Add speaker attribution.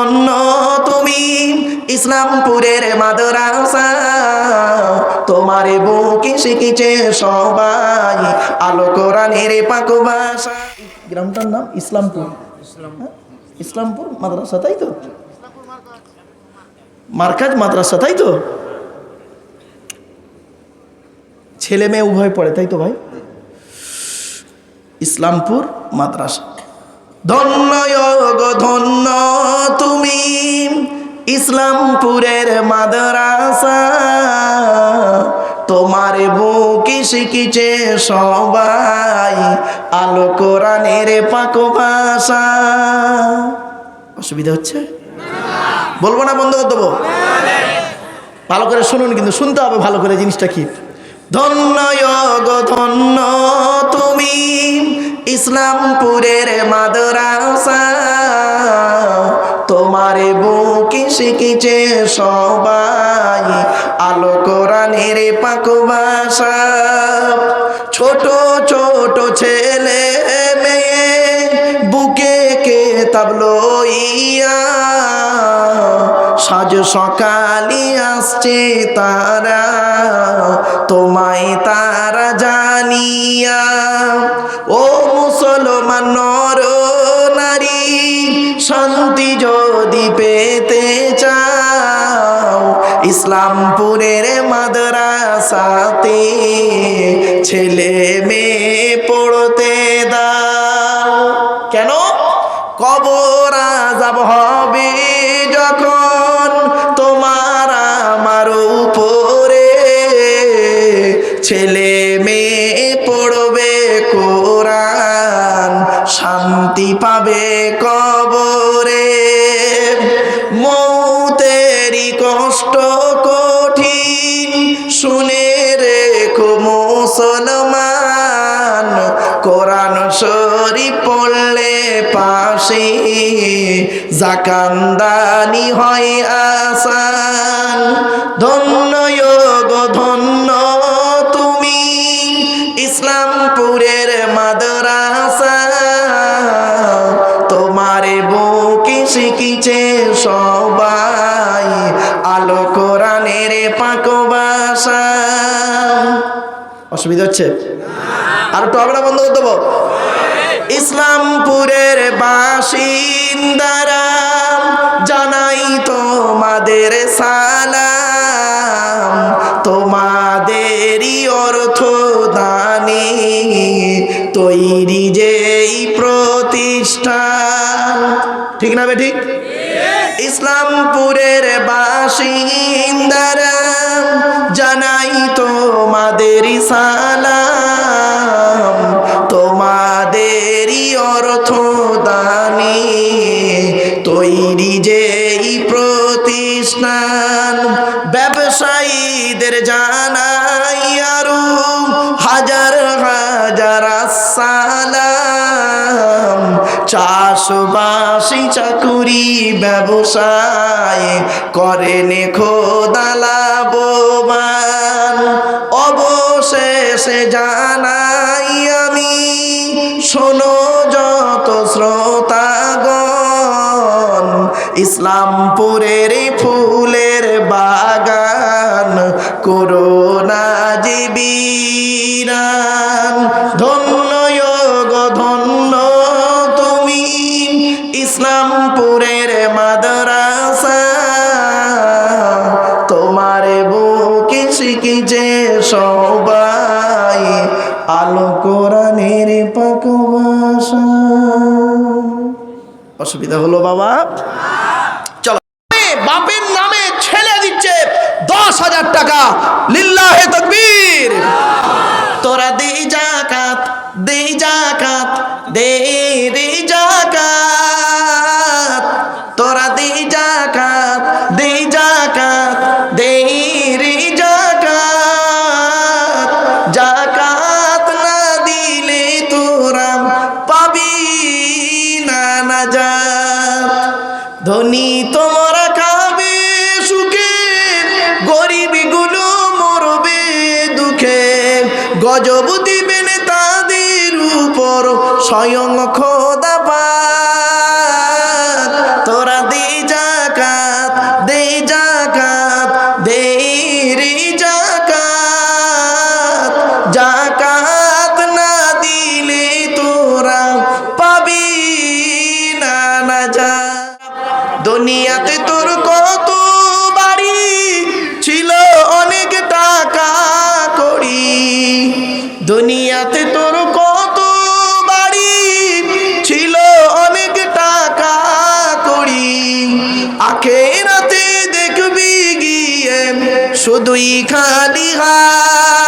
Speaker 1: ধন্য তুমি ইসলামপুরের মাদ্রাসা, তোমার বুকে শিখেছে সবাই আলো কোরআনের পাক গ্রামটার নাম ইসলামপুর। হ্যাঁ? ইসলামপুর মাদ্রাসা, তাই তো? মার্কাজ মাদ্রাসা, তাই তো? ছেলে মেয়ে উভয় পড়ে, তাই তো ভাই? ইসলামপুর মাদ্রাসা। ধন্য ধন্য তুমি ইসলামপুরের মাদ্রাসা। তোমার বুকে শিখিছে সবাই আলো কোরআনের পাক ভাষা। অসুবিধা হচ্ছে? বলব না বন্ধ করে দেবো ভালো করে শুনুন, কিন্তু শুনতে হবে ভালো করে জিনিসটা কি। ধন্য ধন্য ইসলামপুরের মাদ্রাসা। তোমার বুকে শিখেছে সবাই আলো কোরআনের পাক ভাষা। ছোট ছোট ছেলে মেয়ে, বুকে কে তাবলইয়া সাজ সকালে আসছে তারা, তোমায় তারা জানিয়া। ও মুসলমান নর নারী শান্তি যদি পেতে চাও, ইসলামপুরের মাদ্রাসাতে ছেলে মেয়ে পড়তে দাও। কেন? কবর আজাব হবে যখন তোমার আমার উপরে ছেলে পাবে কবরে। মৌতেরি কষ্ট কঠিন। শুনে রেখো মুসলমান, কোরআন শরীফ পড়লে পাশে জাকান্দানি হয় আসান। ধন্য শিখিছে সবাই আলো কোরআনের পাক অসুবিধা হচ্ছে? আর আমরা বন্ধ করে দেবো। ইসলামপুরের বাসিন্দারা জানাই তোমাদের সালাম। তোমাদেরই অর্থ দানে তৈরি যেই প্রতিষ্ঠান। ঠিক না বে ঠিক ইসলামপুরের বাসিন্দারা জানাই তোমাদের সালাম, তোমাদেরই অর্থ দানে তৈরি যেই প্রতিষ্ঠান, ব্যবসায়ীদের জানাই চাষবাসী চাকুরি ব্যবসায় করেন খোদা লাভবান। অবশেষে জানাই আমি, শোনো যত শ্রোতাগণ, ইসলামপুরের ফুলের বাগান, করোনা জীবীরান। ধন্য শিখিছে সবাই আলো কোরআনের অসুবিধা হলো বাবা। চলো। বাপের নামে ছেলে দিচ্ছে দশ হাজার টাকা। লিল্লাহে তকবীর। তোরা দে জাকাত দে জাকাত, দে রে গজব দিবেন তাদের উপর স্বয়ং দুনিয়াতে তোর কত বাড়ি? ছিল অনেক টাকা করি আখেরাতে দেখবি গিয়ে শুধুই খালি হাত।